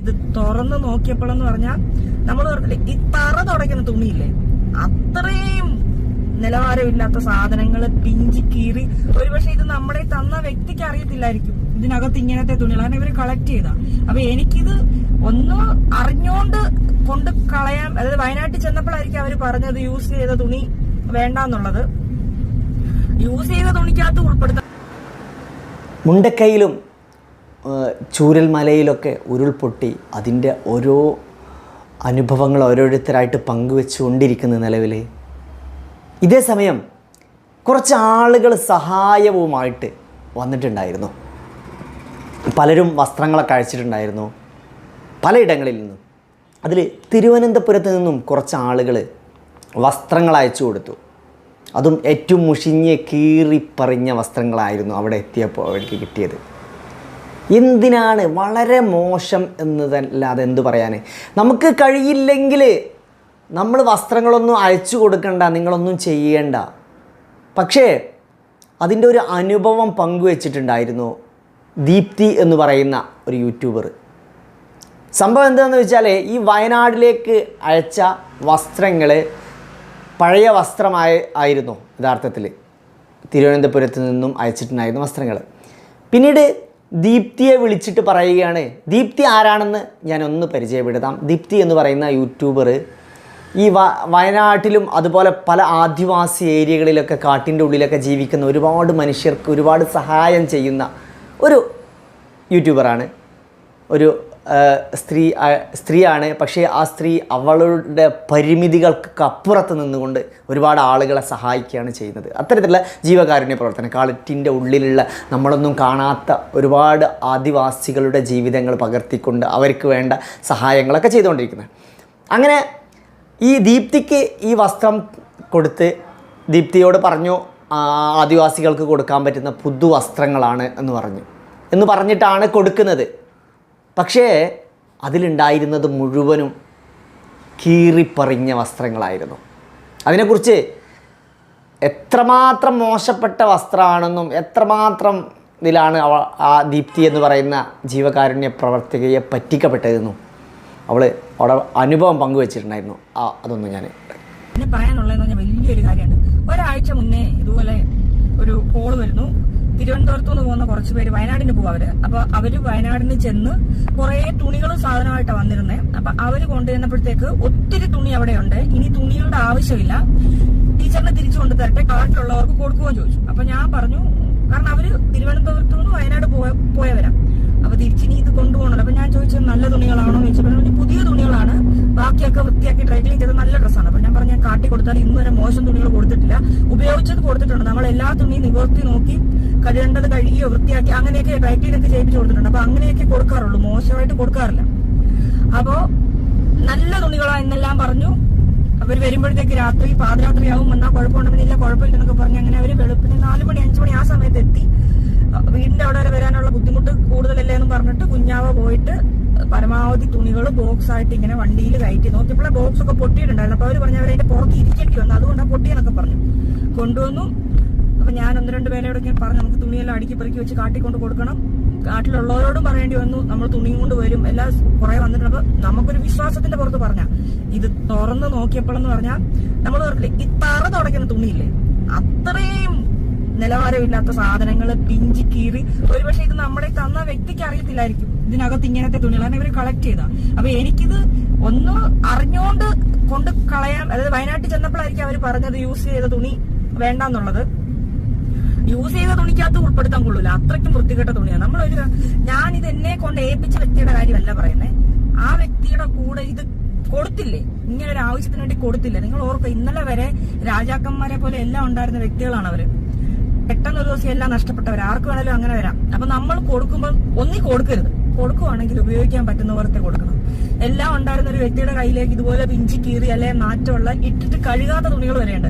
ഇത് തുറന്ന് നോക്കിയപ്പോഴെന്ന് പറഞ്ഞാൽ നമ്മൾ പറഞ്ഞില്ലേ ഈ തറ തുടയ്ക്കുന്ന തുണിയില്ലേ അത്രയും നിലവാരമില്ലാത്ത സാധനങ്ങൾ പിഞ്ചി കീറി. ഒരുപക്ഷെ ഇത് നമ്മളെ തന്ന വ്യക്തിക്ക് അറിയത്തില്ലായിരിക്കും ഇതിനകത്ത് ഇങ്ങനത്തെ തുണികൾ തുണികളാണ് ഇവർ കളക്ട് ചെയ്ത. അപ്പൊ എനിക്കിത് ഒന്ന് അറിഞ്ഞോണ്ട് കൊണ്ട് കളയാൻ അതായത് വയനാട്ടിൽ ചെന്നപ്പോഴായിരിക്കും അവർ പറഞ്ഞത് യൂസ് ചെയ്ത തുണി വേണ്ടെന്നുള്ളത്. യൂസ് ചെയ്ത തുണിക്കകത്ത് ഉൾപ്പെടുത്താൻ മുണ്ടക്കൈയിലും ചൂരൽമലയിലൊക്കെ ഉരുൾപൊട്ടി അതിന്റെ ഓരോ അനുഭവങ്ങൾ ഓരോരുത്തരായിട്ട് പങ്കുവെച്ചുകൊണ്ടിരിക്കുന്ന നിലവിൽ ഇതേ സമയം കുറച്ച് ആളുകൾ സഹായവുമായിട്ട് വന്നിട്ടുണ്ടായിരുന്നു. പലരും വസ്ത്രങ്ങളൊക്കെ അഴിച്ചിട്ടുണ്ടായിരുന്നു. പലയിടങ്ങളിൽ നിന്നും. അതിൽ തിരുവനന്തപുരത്ത് നിന്നും കുറച്ച് ആളുകൾ വസ്ത്രങ്ങൾ അയച്ചു കൊടുത്തു. അതും ഏറ്റവും മുഷിഞ്ഞ് കീറിപ്പറിഞ്ഞ വസ്ത്രങ്ങളായിരുന്നു അവിടെ എത്തിയപ്പോൾ അവർക്ക് കിട്ടിയത്. എന്തിനാണ് വളരെ മോശം എന്നതല്ലാതെ എന്ത് പറയാൻ നമുക്ക് കഴിയില്ലെങ്കിൽ നമ്മൾ വസ്ത്രങ്ങളൊന്നും അയച്ചു കൊടുക്കണ്ട നിങ്ങളൊന്നും ചെയ്യേണ്ട. പക്ഷേ അതിന്റെ ഒരു അനുഭവം പങ്കുവച്ചിട്ടുണ്ടായിരുന്നു ദീപ്തി എന്ന് പറയുന്ന ഒരു യൂട്യൂബർ. സംഭവം എന്താണെന്ന് വെച്ചാൽ ഈ വയനാട്ടിലേക്ക് അയച്ച വസ്ത്രങ്ങൾ പഴയ വസ്ത്രമായ ആയിരുന്നു യഥാർത്ഥത്തിൽ തിരുവനന്തപുരത്ത് നിന്നും അയച്ചിട്ടുണ്ടായിരുന്ന വസ്ത്രങ്ങൾ പിന്നീട് ദീപ്തിയെ വിളിച്ചിട്ട് പറയുകയാണ് ദീപ്തി ആരാണെന്ന് ഞാനൊന്ന് പരിചയപ്പെടുത്താം. ദീപ്തി എന്ന് പറയുന്ന യൂട്യൂബർ ഈ വ വയനാട്ടിലും അതുപോലെ പല ആദിവാസി ഏരിയകളിലൊക്കെ കാട്ടിന്റെ ഉള്ളിലൊക്കെ ജീവിക്കുന്ന ഒരുപാട് മനുഷ്യർക്ക് ഒരുപാട് സഹായം ചെയ്യുന്ന ഒരു യൂട്യൂബറാണ് ഒരു സ്ത്രീ സ്ത്രീയാണ്. പക്ഷേ ആ സ്ത്രീ അവളുടെ പരിമിതികൾക്ക് അപ്പുറത്ത് നിന്നുകൊണ്ട് ഒരുപാട് ആളുകളെ സഹായിക്കുകയാണ് ചെയ്യുന്നത്. അത്തരത്തിലുള്ള ജീവകാരുണ്യ പ്രവർത്തനം കാളറ്റിന്റെ ഉള്ളിലുള്ള നമ്മളൊന്നും കാണാത്ത ഒരുപാട് ആദിവാസികളുടെ ജീവിതങ്ങൾ പകർത്തിക്കൊണ്ട് അവർക്ക് വേണ്ട സഹായങ്ങളൊക്കെ ചെയ്തുകൊണ്ടിരിക്കുന്നത്. അങ്ങനെ ഈ ദീപ്തിക്ക് ഈ വസ്ത്രം കൊടുത്ത് ദീപ്തിയോട് പറഞ്ഞു ആദിവാസികൾക്ക് കൊടുക്കാൻ പറ്റുന്ന പുതുവസ്ത്രങ്ങളാണ് എന്ന് പറഞ്ഞു. എന്ന് പറഞ്ഞിട്ടാണ് കൊടുക്കുന്നത്. പക്ഷേ അതിലുണ്ടായിരുന്നത് മുഴുവനും കീറിപ്പറിഞ്ഞ വസ്ത്രങ്ങളായിരുന്നു. അതിനെക്കുറിച്ച് എത്രമാത്രം മോശപ്പെട്ട വസ്ത്രമാണെന്നും എത്രമാത്രം ഇതിലാണ് അവ ആ ദീപ്തി എന്ന് പറയുന്ന ജീവകാരുണ്യ പ്രവർത്തകയെ പറ്റിക്കപ്പെട്ടതെന്നും അവൾ അവിടെ അനുഭവം പങ്കുവച്ചിട്ടുണ്ടായിരുന്നു. ആ അതൊന്നും ഞാൻ പിന്നെ പറയാനുള്ളതെന്ന് പറഞ്ഞാൽ വലിയൊരു കാര്യമാണ്. ഒരാഴ്ച മുന്നേ ഇതുപോലെ ഒരു കോൾ വരുന്നു. തിരുവനന്തപുരത്തു നിന്ന് പോകുന്ന കുറച്ച് പേര് വയനാടിന് പോകും അവർ. അപ്പൊ അവർ വയനാടിന് ചെന്ന് കുറെ തുണികളും സാധനമായിട്ടാണ് വന്നിരുന്നേ. അപ്പൊ അവർ കൊണ്ടുവരുന്നപ്പോഴത്തേക്ക് ഒത്തിരി തുണി അവിടെയുണ്ട്. ഇനി തുണികളുടെ ആവശ്യമില്ല. ടീച്ചറിനെ തിരിച്ചു കൊണ്ടു തരട്ടെ കാട്ടിലുള്ളവർക്ക് കൊടുക്കുകയും ചോദിച്ചു. അപ്പൊ ഞാൻ പറഞ്ഞു കാരണം അവർ തിരുവനന്തപുരത്തു നിന്ന് വയനാട് പോയ പോയവരാ. അപ്പൊ തിരിച്ചിനി ഇത് കൊണ്ടുപോകണല്ലോ അപ്പൊ ഞാൻ ചോദിച്ചത് നല്ല തുണികളാണോ ചോദിച്ചപ്പോൾ പുതിയ തുണികളാണ്. ബാക്കിയൊക്കെ വൃത്തിയാക്കി ഡ്രൈ ക്ലീൻ ചെയ്ത് നല്ല ഡ്രസ്സാണ് അപ്പൊ ഞാൻ പറഞ്ഞ കാട്ടി കൊടുത്താൽ ഇന്ന് വരെ മോശം തുണികൾ കൊടുത്തിട്ടില്ല. ഉപയോഗിച്ചത് കൊടുത്തിട്ടുണ്ട്. നമ്മൾ എല്ലാ തുണിയും നിവർത്തി നോക്കി കഴുകേണ്ടത് കഴുകിയോ വൃത്തിയാക്കി അങ്ങനെയൊക്കെ ഡ്രൈ ക്ലീൻ ഒക്കെ ചെയ്യിപ്പിച്ച് കൊടുത്തിട്ടുണ്ട്. അപ്പൊ അങ്ങനെയൊക്കെ കൊടുക്കാറുള്ളൂ. മോശമായിട്ട് കൊടുക്കാറില്ല. അപ്പോ നല്ല തുണികളാ എന്നെല്ലാം പറഞ്ഞു. അവർ വരുമ്പോഴത്തേക്ക് രാത്രി പാതിരാത്രിയാവും. എന്നാൽ കുഴപ്പമുണ്ടെന്നില്ല കുഴപ്പമില്ലെന്നൊക്കെ പറഞ്ഞു അങ്ങനെ അവർ വെളുപ്പിന് നാല് മണി അഞ്ചു മണി ആ സമയത്ത് പറഞ്ഞിട്ട് കുഞ്ഞാവ പോയിട്ട് പരമാവധി തുണികൾ ബോക്സ് ആയിട്ട് ഇങ്ങനെ വണ്ടിയിൽ കയറ്റി നോക്കിയപ്പോഴേ ബോക്സ് ഒക്കെ പൊട്ടിയിട്ടുണ്ടായിരുന്നു. അപ്പൊ അവർ പറഞ്ഞു അവരതിന്റെ പുറത്ത് ഇരിക്കേണ്ടി വന്നു. അതുകൊണ്ടാണ് പൊട്ടിയെന്നൊക്കെ പറഞ്ഞു. കൊണ്ടുവന്നു. അപ്പൊ ഞാൻ ഒന്ന് രണ്ട് പേരോടൊക്കെ പറഞ്ഞു നമുക്ക് തുണിയെല്ലാം അടുക്കി പെറുക്കി വെച്ച് കാട്ടിക്കൊണ്ട് കൊടുക്കണം. കാട്ടിലുള്ളവരോടും പറയേണ്ടി വന്നു. നമ്മൾ തുണിയും കൊണ്ട് വരും. എല്ലാം കുറെ വന്നിട്ടുണ്ട്. അപ്പൊ നമുക്കൊരു വിശ്വാസത്തിന്റെ പുറത്ത് പറഞ്ഞ. ഇത് തുറന്ന് നോക്കിയപ്പോഴെന്ന് പറഞ്ഞാൽ നമ്മൾ ഈ തറ തുടയ്ക്കുന്ന തുണിയില്ലേ? അത്രയും നിലവാരമില്ലാത്ത സാധനങ്ങൾ പിഞ്ചി കീറി. ഒരുപക്ഷെ ഇത് നമ്മുടെ തന്ന വ്യക്തിക്ക് അറിയത്തില്ലായിരിക്കും. ഇതിനകത്ത് ഇങ്ങനത്തെ തുണികളാണ് ഇവർ കളക്ട് ചെയ്ത. അപ്പൊ എനിക്കിത് ഒന്ന് അറിഞ്ഞോണ്ട് കൊണ്ട് കളയാൻ അതായത് വയനാട്ടിൽ ചെന്നപ്പോഴായിരിക്കും അവർ പറഞ്ഞത് യൂസ് ചെയ്ത തുണി വേണ്ടെന്നുള്ളത്. യൂസ് ചെയ്ത തുണിക്കകത്ത് ഉൾപ്പെടുത്താൻ കൊള്ളൂല. അത്രയ്ക്കും വൃത്തികെട്ട തുണിയാണ് നമ്മളൊരു ഞാൻ ഇത് എന്നെ കൊണ്ട് ഏൽപ്പിച്ച വ്യക്തിയുടെ കാര്യമല്ല പറയുന്നത് ആ വ്യക്തിയുടെ കൂടെ ഇത് കൊടുത്തില്ലേ? ഇങ്ങനെ ഒരു ആവശ്യത്തിന് വേണ്ടി കൊടുത്തില്ലേ? നിങ്ങൾ ഓർക്കുക ഇന്നലെ വരെ രാജാക്കന്മാരെ പോലെ എല്ലാം ഉണ്ടായിരുന്ന വ്യക്തികളാണ് അവർ പെട്ടെന്ന് ഒരു ദിവസം എല്ലാം നഷ്ടപ്പെട്ടവർ ആർക്ക് വേണേലും അങ്ങനെ വരാം. അപ്പൊ നമ്മൾ കൊടുക്കുമ്പോൾ ഒന്നി കൊടുക്കരുത്. കൊടുക്കുവാണെങ്കിൽ ഉപയോഗിക്കാൻ പറ്റുന്ന പോലത്തെ കൊടുക്കണം. എല്ലാം ഉണ്ടായിരുന്ന ഒരു വ്യക്തിയുടെ കയ്യിലേക്ക് ഇതുപോലെ പിഞ്ചി കീറി അല്ലെ മാറ്റമുള്ള ഇട്ടിട്ട് കഴുകാത്ത തുണികൾ വരെയുണ്ട്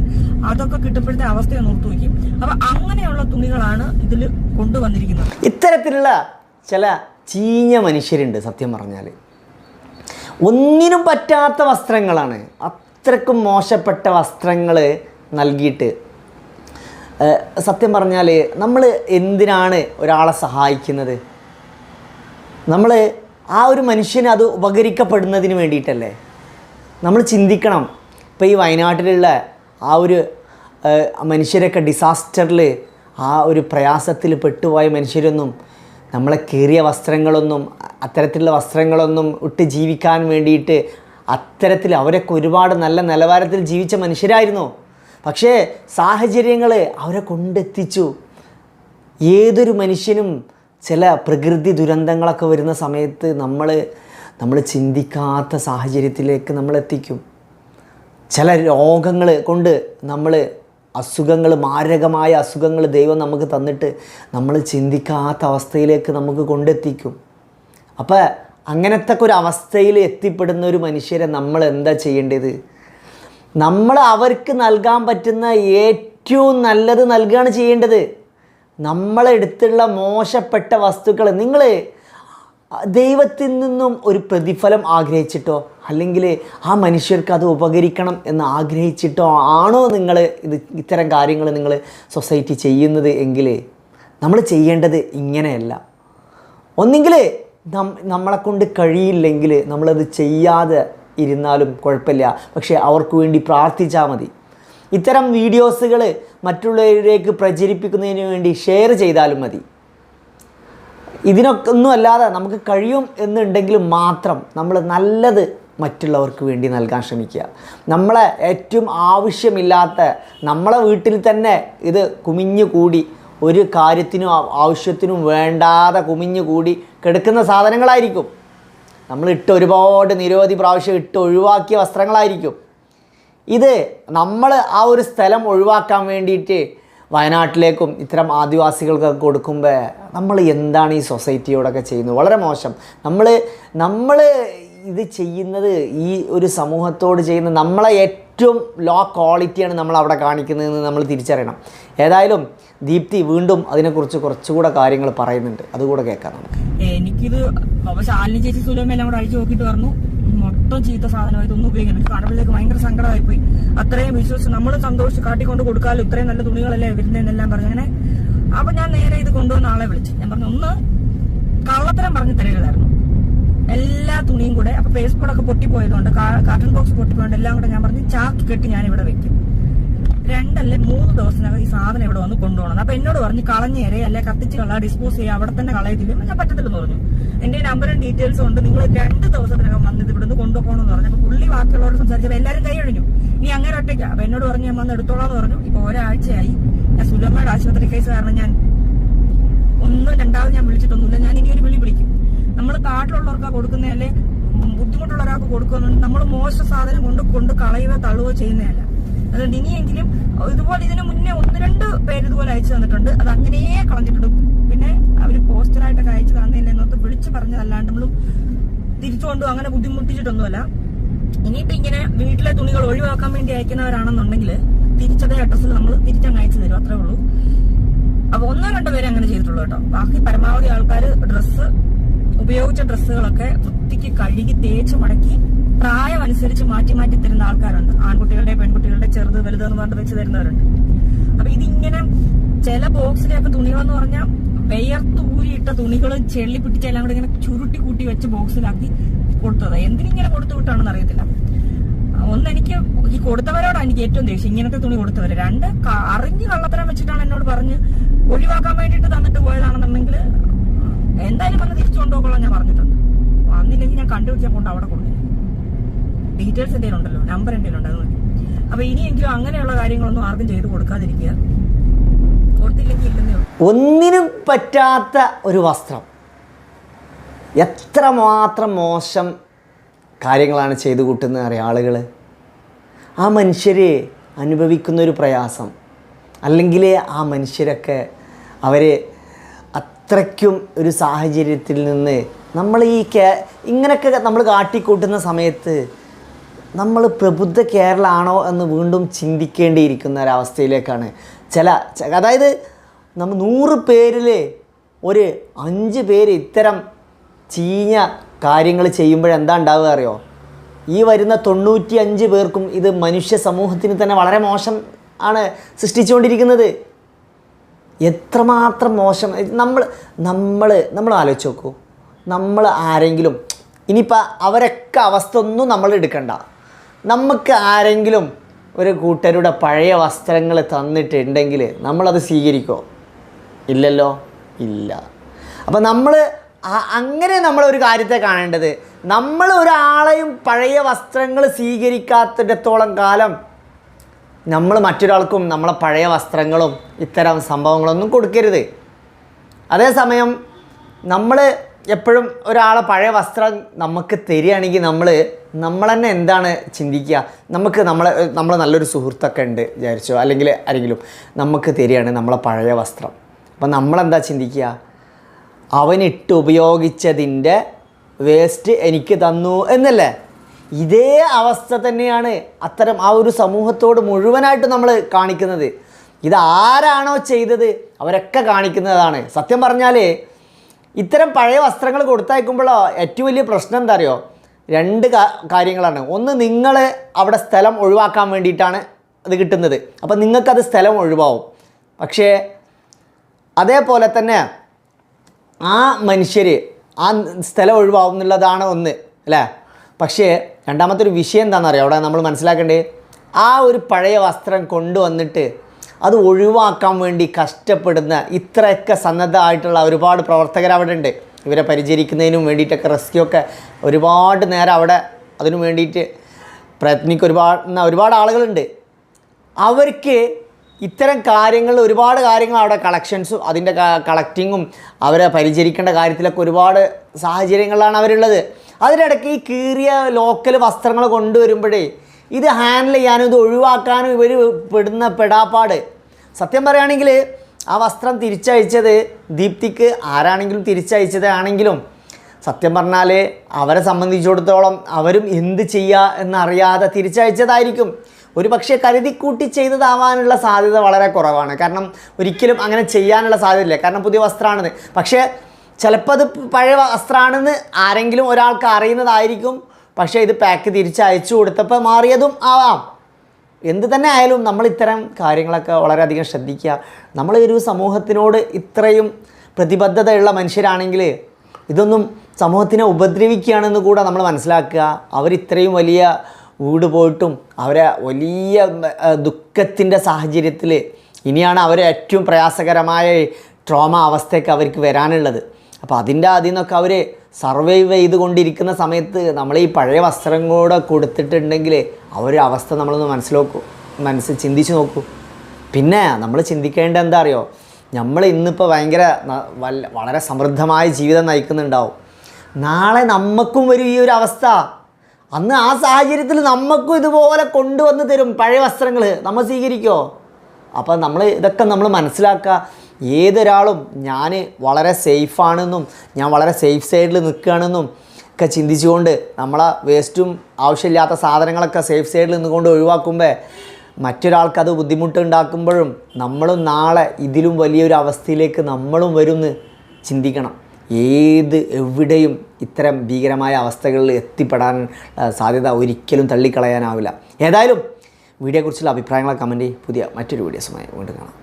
അതൊക്കെ കിട്ടുമ്പോഴത്തെ അവസ്ഥയെ നോർത്തു വയ്ക്കും അപ്പൊ അങ്ങനെയുള്ള തുണികളാണ് ഇതിൽ കൊണ്ടുവന്നിരിക്കുന്നത്. ഇത്തരത്തിലുള്ള ചില ചീഞ്ഞ മനുഷ്യരുണ്ട് സത്യം പറഞ്ഞാൽ. ഒന്നിനും പറ്റാത്ത വസ്ത്രങ്ങളാണ്. അത്രക്കും മോശപ്പെട്ട വസ്ത്രങ്ങൾ നൽകിയിട്ട് സത്യം പറഞ്ഞാൽ നമ്മൾ എന്തിനാണ് ഒരാളെ സഹായിക്കുന്നത്? നമ്മൾ ആ ഒരു മനുഷ്യന് അത് ഉപകരിക്കപ്പെടുന്നതിന് വേണ്ടിയിട്ടല്ലേ? നമ്മൾ ചിന്തിക്കണം. ഇപ്പോൾ ഈ വയനാട്ടിലുള്ള ആ ഒരു മനുഷ്യരൊക്കെ ഡിസാസ്റ്ററിൽ ആ ഒരു പ്രയാസത്തിൽ പെട്ടുപോയ മനുഷ്യരൊന്നും നമ്മളെ കീറിയ വസ്ത്രങ്ങളൊന്നും അത്തരത്തിലുള്ള വസ്ത്രങ്ങളൊന്നും ഇട്ട് ജീവിക്കാൻ വേണ്ടിയിട്ട് അത്തരത്തിൽ അവരൊക്കെ ഒരുപാട് നല്ല നിലവാരത്തിൽ ജീവിച്ച മനുഷ്യരായിരുന്നു. പക്ഷേ സാഹചര്യങ്ങൾ അവരെ കൊണ്ടെത്തിച്ചു. ഏതൊരു മനുഷ്യനും ചില പ്രകൃതി ദുരന്തങ്ങളൊക്കെ വരുന്ന സമയത്ത് നമ്മൾ നമ്മൾ ചിന്തിക്കാത്ത സാഹചര്യത്തിലേക്ക് നമ്മൾ എത്തിക്കും ചില രോഗങ്ങൾ കൊണ്ട് നമ്മൾ അസുഖങ്ങൾ മാരകമായ അസുഖങ്ങൾ ദൈവം നമുക്ക് തന്നിട്ട് നമ്മൾ ചിന്തിക്കാത്ത അവസ്ഥയിലേക്ക് നമുക്ക് കൊണ്ടെത്തിക്കും. അപ്പോൾ അങ്ങനത്തെ ഒരു അവസ്ഥയിൽ എത്തിപ്പെടുന്ന ഒരു മനുഷ്യരെ നമ്മൾ എന്താ ചെയ്യേണ്ടത്? നമ്മൾ അവർക്ക് നൽകാൻ പറ്റുന്ന ഏറ്റവും നല്ലത് നൽകുകയാണ് ചെയ്യേണ്ടത്. നമ്മളെടുത്തുള്ള മോശപ്പെട്ട വസ്തുക്കൾ നിങ്ങൾ ദൈവത്തിൽ നിന്നും ഒരു പ്രതിഫലം ആഗ്രഹിച്ചിട്ടോ അല്ലെങ്കിൽ ആ മനുഷ്യർക്ക് അത് ഉപകരിക്കണം എന്ന് ആഗ്രഹിച്ചിട്ടോ ആണോ നിങ്ങൾ ഇത് ഇത്തരം കാര്യങ്ങൾ നിങ്ങൾ സൊസൈറ്റി ചെയ്യുന്നത് എങ്കിൽ നമ്മൾ ചെയ്യേണ്ടത് ഇങ്ങനെയല്ല. ഒന്നെങ്കിൽ നമ്മളെ കൊണ്ട് കഴിയില്ലെങ്കിൽ നമ്മളത് ചെയ്യാതെ ഇരുന്നാലും കുഴപ്പമില്ല. പക്ഷേ അവർക്ക് വേണ്ടി പ്രാർത്ഥിച്ചാൽ മതി. ഇത്തരം വീഡിയോസുകൾ മറ്റുള്ളവരിലേക്ക് പ്രചരിപ്പിക്കുന്നതിന് വേണ്ടി ഷെയർ ചെയ്താലും മതി. ഇതിനൊക്കെ ഒന്നും അല്ലാതെ നമുക്ക് കഴിയും എന്നുണ്ടെങ്കിൽ മാത്രം നമ്മൾ നല്ലത് മറ്റുള്ളവർക്ക് വേണ്ടി നൽകാൻ ശ്രമിക്കുക. നമ്മളെ ഏറ്റവും ആവശ്യമില്ലാത്ത നമ്മളെ വീട്ടിൽ തന്നെ ഇത് കുമിഞ്ഞു കൂടി ഒരു കാര്യത്തിനും ആവശ്യത്തിനും വേണ്ടാതെ കുമിഞ്ഞു കൂടി കിടക്കുന്ന സാധനങ്ങളായിരിക്കും. നമ്മൾ ഇട്ട് ഒരുപാട് നിരവധി പ്രാവശ്യം ഇട്ട് ഒഴിവാക്കിയ വസ്ത്രങ്ങളായിരിക്കും. ഇത് നമ്മൾ ആ ഒരു സ്ഥലം ഒഴിവാക്കാൻ വേണ്ടിയിട്ട് വയനാട്ടിലേക്കും ഇത്തരം ആദിവാസികൾക്കൊക്കെ കൊടുക്കുമ്പോൾ നമ്മൾ എന്താണ് ഈ സൊസൈറ്റിയോടൊക്കെ ചെയ്യുന്നത്? വളരെ മോശം. നമ്മൾ നമ്മൾ ഇത് ചെയ്യുന്നത് ഈ ഒരു സമൂഹത്തോട് ചെയ്യുന്ന നമ്മളെ ഏറ്റവും ലോ ക്വാളിറ്റിയാണ് നമ്മൾ അവിടെ കാണിക്കുന്നതെന്ന് നമ്മൾ തിരിച്ചറിയണം. ഏതായാലും ദീപ്തി വീണ്ടും അതിനെക്കുറിച്ച് കുറച്ചുകൂടെ കാര്യങ്ങൾ പറയുന്നുണ്ട്. അതുകൂടെ കേൾക്കാം നമുക്ക്. എനിക്കിത് ശാലിനി ചേച്ചി സുലഭം കൂടെ അഴിച്ചു നോക്കിയിട്ട് പറഞ്ഞു. മൊത്തം ചീത്ത സാധനമായിട്ട് ഒന്നും ഉപയോഗിക്കണം കടവിലേക്ക് ഭയങ്കര സങ്കടമായി പോയി അത്രയും വിശ്വസിച്ച് നമ്മൾ സന്തോഷിച്ച് കാട്ടിക്കൊണ്ട് കൊടുക്കാമല്ലോ ഇത്രയും നല്ല തുണികളല്ലേ വരുന്നതെന്നെല്ലാം പറഞ്ഞു അങ്ങനെ അപ്പൊ ഞാൻ നേരെ ഇത് കൊണ്ടുവന്ന ആളെ വിളിച്ചു. ഞാൻ പറഞ്ഞു ഒന്ന് കള്ളത്തരം പറഞ്ഞു തരികളായിരുന്നു എല്ലാ തുണിയും കൂടെ അപ്പൊ പേസ്പോർട്ടൊക്കെ പൊട്ടിപ്പോയതുകൊണ്ട് കാർട്ടൺ ബോക്സ് പൊട്ടിപ്പോയതുകൊണ്ട് എല്ലാം കൂടെ ഞാൻ പറഞ്ഞു ചാക്ക് കെട്ടി ഞാൻ ഇവിടെ വെക്കും. രണ്ടല്ലേ മൂന്ന് ദിവസത്തിനകം ഈ സാധനം ഇവിടെ വന്ന് കൊണ്ടുപോകണം. അപ്പൊ എന്നോട് പറഞ്ഞു കളഞ്ഞേരെ അല്ലെ കത്തിച്ച് കള ഡിസ്പോസ് ചെയ്യുക അവിടെ തന്നെ കളയത്തില്ല. ഞാൻ പറ്റത്തില്ലെന്ന് പറഞ്ഞു. എന്റെ നമ്പറും ഡീറ്റെയിൽസും ഉണ്ട്. നിങ്ങൾ രണ്ട് ദിവസത്തിനകം വന്ന് ഇവിടെ ഇവിടുന്ന് കൊണ്ടുപോകണം എന്ന് പറഞ്ഞു. അപ്പൊ പുള്ളി ബാക്കിയുള്ളവരോട് സംസാരിച്ചപ്പോ എല്ലാവരും കൈ ഒഴിഞ്ഞു. നീ അങ്ങനെ ഒറ്റയ്ക്ക. അപ്പൊ എന്നോട് പറഞ്ഞു ഞാൻ വന്ന് എടുത്തോളാന്ന് പറഞ്ഞു. ഇപ്പൊ ഒരാഴ്ചയായി. ഞാൻ സുലഭയുടെ ആശുപത്രി കേസ് കാരണം ഞാൻ ഒന്നും രണ്ടാമത് ഞാൻ വിളിച്ചിട്ടൊന്നുമില്ല. ഞാൻ ഇനി ഒരു വിളി വിളിക്കും. നമ്മൾ കാട്ടിലുള്ളവർക്കാ കൊടുക്കുന്നതല്ലേ? ബുദ്ധിമുട്ടുള്ള ഒരാൾക്ക് കൊടുക്കുന്നുണ്ട് നമ്മൾ മോശ സാധനം കൊണ്ട് കൊണ്ട് കളയുകയോ തള്ളുകയോ ചെയ്യുന്നതല്ല. അതുകൊണ്ട് ഇനിയെങ്കിലും ഇതുപോലെ ഇതിനു മുന്നേ ഒന്ന് രണ്ട് പേര് ഇതുപോലെ അയച്ചു തന്നിട്ടുണ്ട്. അത് അങ്ങനെയേ കളഞ്ഞിട്ടുണ്ട് പിന്നെ അവർ പോസ്റ്ററായിട്ടൊക്കെ അയച്ചു തന്നില്ല എന്നൊക്കെ വിളിച്ചു പറഞ്ഞതല്ലാണ്ട് നമ്മളും തിരിച്ചുകൊണ്ടും അങ്ങനെ ബുദ്ധിമുട്ടിച്ചിട്ടൊന്നുമല്ല. ഇനിയിപ്പോ ഇങ്ങനെ വീട്ടിലെ തുണികൾ ഒഴിവാക്കാൻ വേണ്ടി അയക്കുന്നവരാണെന്നുണ്ടെങ്കിൽ തിരിച്ചതേ അഡ്രസ്സിൽ നമ്മൾ തിരിച്ചങ്ങ് അയച്ചു തരും. അത്രേ ഉള്ളൂ. അപ്പൊ ഒന്നോ രണ്ടോ പേരെ അങ്ങനെ ചെയ്തിട്ടുള്ളൂ കേട്ടോ. ബാക്കി പരമാവധി ആൾക്കാർ ഡ്രസ്സ് ഉപയോഗിച്ച ഡ്രസ്സുകളൊക്കെ വൃത്തിക്ക് കഴുകി തേച്ച് മടക്കി പ്രായം അനുസരിച്ച് മാറ്റി മാറ്റി തരുന്ന ആൾക്കാരുണ്ട്. ആൺകുട്ടികളുടെ പെൺകുട്ടികളുടെ ചെറുത് വലുത് എന്ന് പറഞ്ഞ് വെച്ച് തരുന്നവരുണ്ട്. അപ്പൊ ഇതിങ്ങനെ ചില ബോക്സിലൊക്കെ തുണികളെന്ന് പറഞ്ഞാൽ വെയർത്തൂരിയിട്ട തുണികൾ ചെള്ളി പിടിച്ച് എല്ലാം കൂടെ ഇങ്ങനെ ചുരുട്ടി കൂട്ടി വെച്ച് ബോക്സിലാക്കി കൊടുത്തത്. എന്തിനിങ്ങനെ കൊടുത്തു വിട്ടാണെന്ന് അറിയത്തില്ല. ഒന്ന് എനിക്ക് ഈ കൊടുത്തവരോടാണ് എനിക്ക് ഏറ്റവും ദേഷ്യം. ഇങ്ങനത്തെ തുണി കൊടുത്തവര്. രണ്ട് അറിഞ്ഞ് കള്ളത്തരം വെച്ചിട്ടാണ് എന്നോട് പറഞ്ഞ് ഒഴിവാക്കാൻ വേണ്ടിട്ട് തന്നിട്ട് പോയതാണെന്നുണ്ടെങ്കിൽ എന്തായാലും വന്ന് തിരിച്ചു കൊണ്ടുപോകണം ഞാൻ പറഞ്ഞിട്ടുണ്ട്. വന്നില്ലെങ്കിൽ ഞാൻ കണ്ടുപിടിച്ചാൽ കൊണ്ട് അവിടെ കൊണ്ടു ഡീറ്റെയിൽസ് എന്തെങ്കിലും ഉണ്ടല്ലോ നമ്പർ എന്തെങ്കിലും ഉണ്ടോ അത് അപ്പൊ ഇനിയെങ്കിലും അങ്ങനെയുള്ള കാര്യങ്ങളൊന്നും ആർക്കും ചെയ്ത് കൊടുക്കാതിരിക്കുക. ഒന്നിനും പറ്റാത്ത ഒരു വസ്ത്രം. എത്ര മാത്രം മോശം കാര്യങ്ങളാണ് ചെയ്തു കൂട്ടുന്നത് അറിയാം ആളുകൾ ആ മനുഷ്യർ അനുഭവിക്കുന്നൊരു പ്രയാസം. അല്ലെങ്കിൽ ആ മനുഷ്യരൊക്കെ അവർ അത്രയ്ക്കും ഒരു സാഹചര്യത്തിൽ നിന്ന് നമ്മൾ ഈ കേ ഇങ്ങനെയൊക്കെ നമ്മൾ കാട്ടിക്കൂട്ടുന്ന സമയത്ത് നമ്മൾ പ്രബുദ്ധ കേരളമാണോ എന്ന് വീണ്ടും ചിന്തിക്കേണ്ടിയിരിക്കുന്ന ഒരവസ്ഥയിലേക്കാണ് ചില അതായത് നമ്മൾ നൂറ് പേരിൽ ഒരു അഞ്ച് പേര് ഇത്തരം ചീഞ്ഞ കാര്യങ്ങൾ ചെയ്യുമ്പോഴെന്താ ഉണ്ടാവുക അറിയോ? ഈ വരുന്ന തൊണ്ണൂറ്റി അഞ്ച് പേർക്കും ഇത് മനുഷ്യ സമൂഹത്തിന് തന്നെ വളരെ മോശം ആണ് സൃഷ്ടിച്ചുകൊണ്ടിരിക്കുന്നത്. എത്രമാത്രം മോശം? നമ്മൾ നമ്മൾ നമ്മൾ ആലോചിച്ച് നോക്കൂ. നമ്മൾ ആരെങ്കിലും ഇനിയിപ്പോൾ അവരൊക്കെ അവസ്ഥ ഒന്നും നമ്മൾ എടുക്കണ്ട. നമുക്ക് ആരെങ്കിലും ഒരു കൂട്ടരുടെ പഴയ വസ്ത്രങ്ങൾ തന്നിട്ടുണ്ടെങ്കിൽ നമ്മളത് സ്വീകരിക്കുമോ ഇല്ലല്ലോ? ഇല്ല. അപ്പം നമ്മൾ അങ്ങനെ നമ്മൾ ഒരു കാര്യത്തെ കാണേണ്ടത്. നമ്മൾ ഒരാളെയും പഴയ വസ്ത്രങ്ങൾ സ്വീകരിക്കാത്തിടത്തോളം കാലം നമ്മൾ മറ്റൊരാൾക്കും നമ്മളെ പഴയ വസ്ത്രങ്ങളും ഇത്തരം സംഭവങ്ങളൊന്നും കൊടുക്കരുത്. അതേസമയം നമ്മൾ എപ്പോഴും ഒരാളെ പഴയ വസ്ത്രം നമുക്ക് തരികയാണെങ്കിൽ നമ്മൾ നമ്മൾ തന്നെ എന്താണ് ചിന്തിക്കുക? നമുക്ക് നമ്മളെ നമ്മൾ നല്ലൊരു സുഹൃത്തൊക്കെ ഉണ്ട് വിചാരിച്ചോ? അല്ലെങ്കിൽ ആരെങ്കിലും നമുക്ക് തരികയാണ് നമ്മളെ പഴയ വസ്ത്രം. അപ്പം നമ്മളെന്താ ചിന്തിക്കുക? അവനിട്ട് ഉപയോഗിച്ചതിന്റെ വേസ്റ്റ് എനിക്ക് തന്നു എന്നല്ലേ? ഇതേ അവസ്ഥ തന്നെയാണ് അത്തരം ആ ഒരു സമൂഹത്തോട് മുഴുവനായിട്ട് നമ്മൾ കാണിക്കുന്നത്. ഇത് ആരാണോ ചെയ്തത് അവരൊക്കെ കാണിക്കുന്നതാണ്. സത്യം പറഞ്ഞാൽ ഇത്തരം പഴയ വസ്ത്രങ്ങൾ കൊടുത്തയക്കുമ്പോഴോ ഏറ്റവും വലിയ പ്രശ്നം എന്താ അറിയോ രണ്ട് കാര്യങ്ങളാണ്. ഒന്ന് നിങ്ങൾ അവിടെ സ്ഥലം ഒഴിവാക്കാൻ വേണ്ടിയിട്ടാണ് അത് കിട്ടുന്നത്. അപ്പം നിങ്ങൾക്കത് സ്ഥലം ഒഴിവാവും. പക്ഷേ അതേപോലെ തന്നെ ആ മനുഷ്യർ ആ സ്ഥലം ഒഴിവാവും എന്നുള്ളതാണ് ഒന്ന് അല്ലേ? പക്ഷേ രണ്ടാമത്തെ ഒരു വിഷയം എന്താണെന്നറിയാം? അവിടെ നമ്മൾ മനസ്സിലാക്കേണ്ടത് ആ ഒരു പഴയ വസ്ത്രം കൊണ്ടുവന്നിട്ട് അത് ഒഴിവാക്കാൻ വേണ്ടി കഷ്ടപ്പെടുന്ന ഇത്രയൊക്കെ സന്നദ്ധമായിട്ടുള്ള ഒരുപാട് പ്രവർത്തകർ അവിടെ ഉണ്ട്. ഇവരെ പരിചരിക്കുന്നതിനും വേണ്ടിയിട്ടൊക്കെ റെസ്ക്യൂ ഒക്കെ ഒരുപാട് നേരം അവിടെ അതിനു വേണ്ടിയിട്ട് പ്രയത്നിക്ക് ഒരുപാട് ഒരുപാട് ആളുകളുണ്ട്. അവർക്ക് ഇത്തരം കാര്യങ്ങൾ ഒരുപാട് കാര്യങ്ങൾ അവിടെ കളക്ഷൻസും അതിന്റെ കളക്റ്റിങ്ങും അവരെ പരിചരിക്കേണ്ട കാര്യത്തിലൊക്കെ ഒരുപാട് സാഹചര്യങ്ങളാണ് അവരുള്ളത്. അതിനിടയ്ക്ക് ഈ കീറിയ ലോക്കൽ വസ്ത്രങ്ങൾ കൊണ്ടുവരുമ്പോഴേ ഇത് ഹാൻഡിൽ ചെയ്യാനും ഇത് ഒഴിവാക്കാനും ഇവർ പെടുന്ന പെടാപ്പാട്. സത്യം പറയുകയാണെങ്കിൽ ആ വസ്ത്രം തിരിച്ചയച്ചത് ദീപ്തിക്ക് ആരാണെങ്കിലും തിരിച്ചയച്ചത് ആണെങ്കിലും സത്യം പറഞ്ഞാൽ അവരെ സംബന്ധിച്ചിടത്തോളം അവരും എന്ത് ചെയ്യുക എന്നറിയാതെ തിരിച്ചയച്ചതായിരിക്കും. ഒരു പക്ഷേ കരുതിക്കൂട്ടി ചെയ്തതാവാനുള്ള സാധ്യത വളരെ കുറവാണ്. കാരണം ഒരിക്കലും അങ്ങനെ ചെയ്യാനുള്ള സാധ്യതയില്ല. കാരണം പുതിയ വസ്ത്രമാണെന്ന് പക്ഷേ ചിലപ്പോൾ അത് പഴയ വസ്ത്രമാണെന്ന് ആരെങ്കിലും ഒരാൾക്ക് അറിയുന്നതായിരിക്കും. പക്ഷേ ഇത് പാക്ക് തിരിച്ചയച്ചു കൊടുത്തപ്പോൾ മാറിയതും ആവാം. എന്ത് തന്നെ ആയാലും നമ്മൾ ഇത്തരം കാര്യങ്ങളൊക്കെ വളരെയധികം ശ്രദ്ധിക്കുക. നമ്മൾ ഒരു സമൂഹത്തിനോട് ഇത്രയും പ്രതിബദ്ധതയുള്ള മനുഷ്യരാണെങ്കിൽ ഇതൊന്നും സമൂഹത്തിനെ ഉപദ്രവിക്കുകയാണെന്ന് കൂടെ നമ്മൾ മനസ്സിലാക്കുക. അവരിത്രയും വലിയ വീട് പോയിട്ടും അവരെ വലിയ ദുഃഖത്തിന്റെ സാഹചര്യത്തിൽ ഇനിയാണ് അവരെ ഏറ്റവും പ്രയാസകരമായ ട്രോമ അവസ്ഥയൊക്കെ അവർക്ക് വരാനുള്ളത്. അപ്പോൾ അതിന്റെ അതിൽ നിന്നൊക്കെ അവർ സർവൈവ് ചെയ്തുകൊണ്ടിരിക്കുന്ന സമയത്ത് നമ്മൾ ഈ പഴയ വസ്ത്രം കൂടെ കൊടുത്തിട്ടുണ്ടെങ്കിൽ അവസ്ഥ നമ്മളൊന്ന് മനസ്സിലാക്കൂ മനസ്സ് ചിന്തിച്ച് നോക്കൂ. പിന്നെ നമ്മൾ ചിന്തിക്കേണ്ട എന്താ അറിയോ? നമ്മൾ ഇന്നിപ്പോൾ ഭയങ്കര വളരെ സമൃദ്ധമായ ജീവിതം നയിക്കുന്നുണ്ടാവും. നാളെ നമുക്കും വരും ഈ ഒരു അവസ്ഥ. അന്ന് ആ സാഹചര്യത്തിൽ നമുക്കും ഇതുപോലെ കൊണ്ടുവന്ന് തരും പഴയ വസ്ത്രങ്ങൾ നമ്മൾ സ്വീകരിക്കുമോ അപ്പോൾ നമ്മൾ ഇതൊക്കെ നമ്മൾ മനസ്സിലാക്കുക. ഏതൊരാളും ഞാൻ വളരെ സേഫാണെന്നും ഞാൻ വളരെ സേഫ് സൈഡിൽ നിൽക്കുകയാണെന്നും ഒക്കെ ചിന്തിച്ചുകൊണ്ട് നമ്മളെ വേസ്റ്റും ആവശ്യമില്ലാത്ത സാധനങ്ങളൊക്കെ സേഫ് സൈഡിൽ നിന്നുകൊണ്ട് ഒഴിവാക്കുമ്പോൾ മറ്റൊരാൾക്കത് ബുദ്ധിമുട്ടുണ്ടാക്കുമ്പോഴും നമ്മളും നാളെ ഇതിലും വലിയൊരു അവസ്ഥയിലേക്ക് നമ്മളും വരുമെന്ന് ചിന്തിക്കണം. ഏത് എവിടെയും ഇത്തരം ഭീകരമായ അവസ്ഥകളിൽ എത്തിപ്പെടാൻ സാധ്യത ഒരിക്കലും തള്ളിക്കളയാനാവില്ല. ഏതായാലും വീഡിയോയെക്കുറിച്ചുള്ള അഭിപ്രായങ്ങളെ കമന്റ്. പുതിയ മറ്റൊരു വീഡിയോസുമായി വീണ്ടും കാണാം.